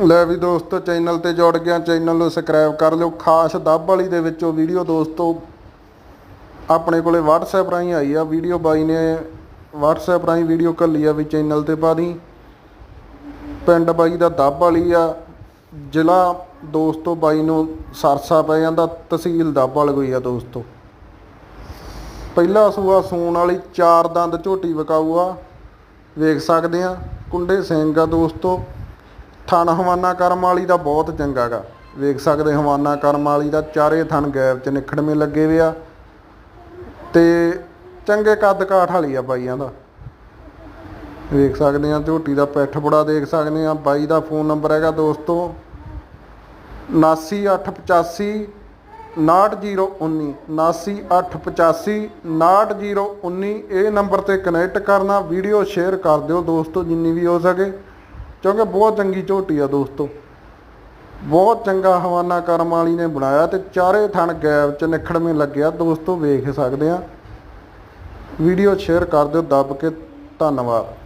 ਲੈ ਵੀ ਦੋਸਤੋ ਚੈਨਲ ਤੇ ਜੁੜ ਗਿਆ ਚੈਨਲ ਨੂੰ ਸਬਸਕ੍ਰਾਈਬ ਕਰ ਲਿਓ। ਖਾਸ ਦੱਬ ਵਾਲੀ ਦੇ ਵਿੱਚੋਂ ਵੀਡੀਓ ਦੋਸਤੋ, ਆਪਣੇ ਕੋਲੇ WhatsApp ਰਾਹੀਂ ਆਈ ਆ। ਵੀਡੀਓ ਬਾਈ ਨੇ WhatsApp ਰਾਹੀਂ ਵੀਡੀਓ ਘੱਲੀ ਆ ਵੀ ਚੈਨਲ ਤੇ ਪਾ ਦੀ। ਪਿੰਡ ਬਾਈ ਦਾ ਦੱਬ ਵਾਲੀ ਆ। ਜ਼ਿਲ੍ਹਾ ਦੋਸਤੋ ਬਾਈ ਨੂੰ ਸਰਸਾ ਪੈ ਜਾਂਦਾ, ਤਹਿਸੀਲ ਦੱਬ ਵਾਲੀ ਕੋਈ ਆ ਦੋਸਤੋ। ਪਹਿਲਾ ਸੂਆ ਸੂਣ ਵਾਲੀ ਚਾਰ ਦੰਦ ਝੋਟੀ ਵਿਕਾਊ ਆ। ਵੇਖ ਸਕਦੇ ਆ, ਕੁੰਡੇ ਸਿੰਘ ਆ ਦੋਸਤੋ। ਥਣ ਹਵਾਨਾ ਕਰਮ ਵਾਲੀ ਦਾ ਬਹੁਤ ਚੰਗਾ ਗਾ। ਵੇਖ ਸਕਦੇ ਹਵਾਨਾ ਕਰਮ ਵਾਲੀ ਦਾ ਚਾਰੇ ਥਣ ਗੈਪ ਚ ਨਿਖੜਵੇਂ ਲੱਗੇ ਵੇ ਆ। ਤੇ ਚੰਗੇ ਕੱਦ ਕਾਠ ਵਾਲੀ ਆ ਬਾਈਆਂ ਦਾ। ਵੇਖ ਸਕਦੇ ਆ, ਝੋਟੀ ਦਾ ਪਿੱਠ ਬੜਾ ਦੇਖ ਸਕਦੇ ਆ। ਬਾਈ ਦਾ ਫੋਨ ਨੰਬਰ ਹੈਗਾ ਦੋਸਤੋ 79885 69019 79885 69019 ਇਹ ਨੰਬਰ ਤੇ ਕਨੈਕਟ ਕਰਨਾ ਵੀਡੀਓ ਸ਼ੇਅਰ ਕਰ ਦਿਓ ਦੋਸਤੋ, ਜਿੰਨੀ ਵੀ ਹੋ ਸਕੇ। ਕਿਉਂਕਿ ਬਹੁਤ ਚੰਗੀ ਝੋਟੀ ਆ ਦੋਸਤੋ। ਬਹੁਤ ਚੰਗਾ ਹਵਾਨਾ ਕਰਮ ਵਾਲੀ ਨੇ ਬਣਾਇਆ ਤੇ ਚਾਰੇ ਥਣ ਗੈਪ ਚ ਨਿਖੜਵੇਂ ਲੱਗਿਆ। ਦੋਸਤੋ ਵੇਖ ਸਕਦੇ ਆ। ਵੀਡੀਓ ਸ਼ੇਅਰ ਕਰ ਦਿਓ, ਦੱਬ ਕੇ। ਧੰਨਵਾਦ।